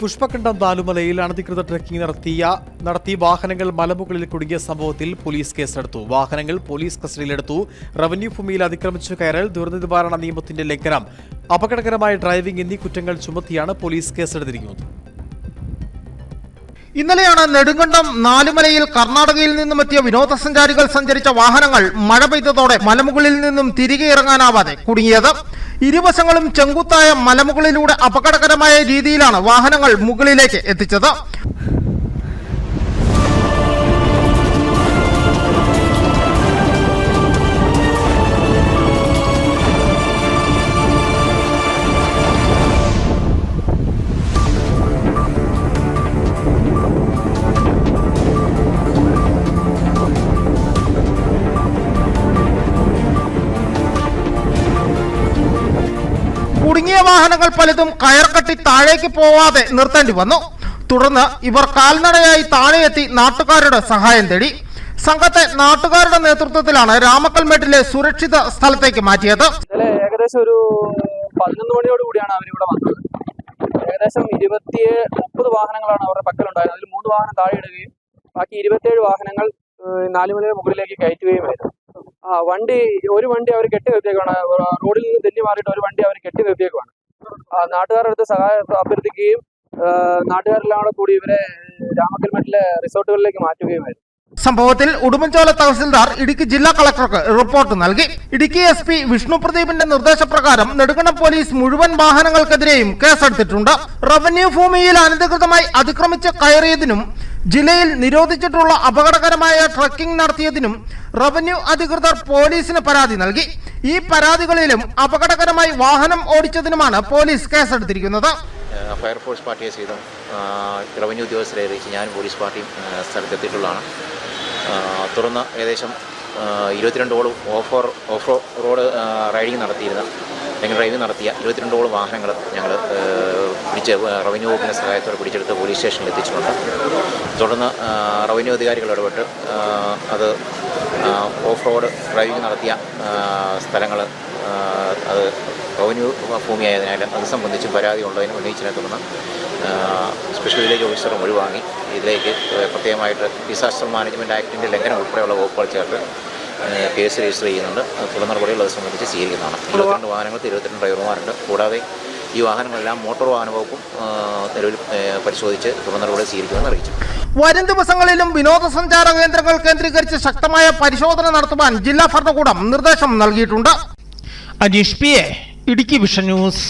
പുഷ്പകണ്ഠം താലുമലയിൽ അനധികൃത ട്രക്കിംഗ് നടത്തിയ നടത്തി വാഹനങ്ങൾ മലമുകളിൽ കുടുങ്ങിയ സംഭവത്തിൽ പോലീസ് കേസെടുത്തു. വാഹനങ്ങൾ പോലീസ് കസ്റ്റഡിയിലെടുത്തു. റവന്യൂ ഭൂമിയിൽ അതിക്രമിച്ചു കയറൽ ദുരന്ത നിവാരണ നിയമത്തിന്റെ ലംഘനം. അപകടകരമായ ഡ്രൈവിംഗ് എന്നീ കുറ്റങ്ങൾ ചുമത്തിയാണ് പോലീസ് കേസെടുത്തിരിക്കുന്നത്. ഇന്നലെയാണ് നെടുങ്കണ്ടം നാലുമലയിൽ കർണാടകയിൽ നിന്നും എത്തിയ വിനോദസഞ്ചാരികൾ സഞ്ചരിച്ച വാഹനങ്ങൾ മഴ പെയ്തതോടെ മലമുകളിൽ നിന്നും തിരികെ ഇറങ്ങാനാവാതെ കുടുങ്ങിയത്. ഇരുവശങ്ങളും ചെങ്കുത്തായ മലമുകളിലൂടെ അപകടകരമായ രീതിയിലാണ് വാഹനങ്ങൾ മുകളിലേക്ക് എത്തിച്ചത്. കുടുങ്ങിയ വാഹനങ്ങൾ പലതും കയർകെട്ടി താഴേക്ക് പോവാതെ നിർത്തേണ്ടി വന്നു. തുടർന്ന് ഇവർ കാൽനടയായി താഴെയെത്തി നാട്ടുകാരുടെ സഹായം തേടി. സംഘത്തെ നാട്ടുകാരുടെ നേതൃത്വത്തിലാണ് രാമക്കൽമേട്ടിലെ സുരക്ഷിത സ്ഥലത്തേക്ക് മാറ്റിയത്. ഏകദേശം ഒരു പതിനൊന്ന് മണിയോട് കൂടിയാണ് അവരിവിടെ വന്നത്. ഏകദേശം ഇരുപത്തി മുപ്പത് വാഹനങ്ങളാണ് അവരുടെ പക്കലുണ്ടായിരുന്നത്. അതിൽ മൂന്ന് വാഹനം താഴെ ഇടുകയും ബാക്കി ഇരുപത്തിയേഴ് വാഹനങ്ങൾ ഏഹ്, നാലുമല മുകളിലേക്ക് കയറ്റുകയുമായിരുന്നു ആ വണ്ടി ഒരു വണ്ടി അവർ കെട്ടി നിർത്തിയേക്കാണ് റോഡിൽ നിന്ന് തെന്നി മാറിയിട്ട് ഒരു വണ്ടി അവർ കെട്ടി നിർത്തിയേക്കുവാണ്. നാട്ടുകാരുടെ അടുത്ത് സഹായം അഭ്യർത്ഥിക്കുകയും നാട്ടുകാരെല്ലാം കൂടെ കൂടി ഇവരെ രാമക്കൽമേട്ടിലെ റിസോർട്ടുകളിലേക്ക് മാറ്റുകയുമായിരുന്നു. സംഭവത്തിൽ ഉടുമ്പൻചോല തഹസിൽദാർ ഇടുക്കി ജില്ലാ കളക്ടർക്ക് റിപ്പോർട്ട് നൽകി. ഇടുക്കി എസ് പി വിഷ്ണു പ്രദീപിന്റെ നിർദ്ദേശപ്രകാരം നെടുങ്കണ്ടം പോലീസ് മുഴുവൻ വാഹനങ്ങൾക്കെതിരെയും കേസെടുത്തിട്ടുണ്ട്. റവന്യൂ ഭൂമിയിൽ അനധികൃതമായി അതിക്രമിച്ച് കയറിയതിനും ജില്ലയിൽ നിരോധിച്ചിട്ടുള്ള അപകടകരമായ ട്രക്കിംഗ് നടത്തിയതിനും റവന്യൂ അധികൃതർ പോലീസിന് പരാതി നൽകി. ഈ പരാതികളിലും അപകടകരമായി വാഹനം ഓടിച്ചതിനുമാണ് പോലീസ് കേസെടുത്തിരിക്കുന്നത്. ഫയർഫോഴ്സ് പാർട്ടിയെ സഹിതം റവന്യൂ ഉദ്യോഗസ്ഥരെ അറിയിച്ച് ഞാൻ പോലീസ് പാർട്ടിയും സ്ഥലത്തെത്തിയിട്ടുള്ളതാണ്. തുറന്ന ഏകദേശം ഇരുപത്തിരണ്ടോളം ഓഫ് ഓഫ് റോഡ് റൈഡിംഗ് നടത്തിയിരുന്ന അല്ലെങ്കിൽ ഡ്രൈവ് നടത്തിയ ഇരുപത്തിരണ്ടോളം വാഹനങ്ങൾ ഞങ്ങൾ പിടിച്ച് റവന്യൂ വകുപ്പിന്റെ സഹായത്തോടെ പിടിച്ചെടുത്ത് പോലീസ് സ്റ്റേഷനിൽ എത്തിച്ചിട്ടുണ്ട്. തുടർന്ന് റവന്യൂ അധികാരികൾ ഇടപെട്ട് അത് ഓഫ് റോഡ് ഡ്രൈവിംഗ് നടത്തിയ സ്ഥലങ്ങൾ അത് റവന്യൂ ഭൂമിയായതിനാൽ അത് സംബന്ധിച്ച് പരാതി ഉള്ളതിന് ഉന്നയിച്ചതിനെ തുടർന്ന് സ്പെഷ്യൽ വില്ലേജ് ഓഫീസറും ഒഴിവാങ്ങി. ഇതിലേക്ക് പ്രത്യേകമായിട്ട് ഡിസാസ്റ്റർ മാനേജ്മെന്റ് ആക്ടിന്റെ ലംഘനം ഉൾപ്പെടെയുള്ള വകുപ്പുകൾ ചേർത്ത് കേസ് രജിസ്റ്റർ ചെയ്യുന്നുണ്ട്. തുടർ നടപടികൾ അത് സംബന്ധിച്ച് സ്വീകരിക്കുന്നതാണ്. ഇരുപത്തിരണ്ട് വാഹനങ്ങൾക്ക് ഇരുപത്തിരണ്ട് ഡ്രൈവർമാരുണ്ട്. കൂടാതെ ഈ വാഹനങ്ങളെല്ലാം മോട്ടോർ വാഹന വകുപ്പും നിലവിൽ പരിശോധിച്ച് തുടർ നടപടി സ്വീകരിക്കുമെന്ന് അറിയിച്ചു. വരും ദിവസങ്ങളിലും വിനോദസഞ്ചാര കേന്ദ്രങ്ങൾ കേന്ദ്രീകരിച്ച് ശക്തമായ പരിശോധന നടത്തുവാൻ ജില്ലാ ഭരണകൂടം നിർദ്ദേശം നൽകിയിട്ടുണ്ട്. Ajeesh P A Idukki vision news.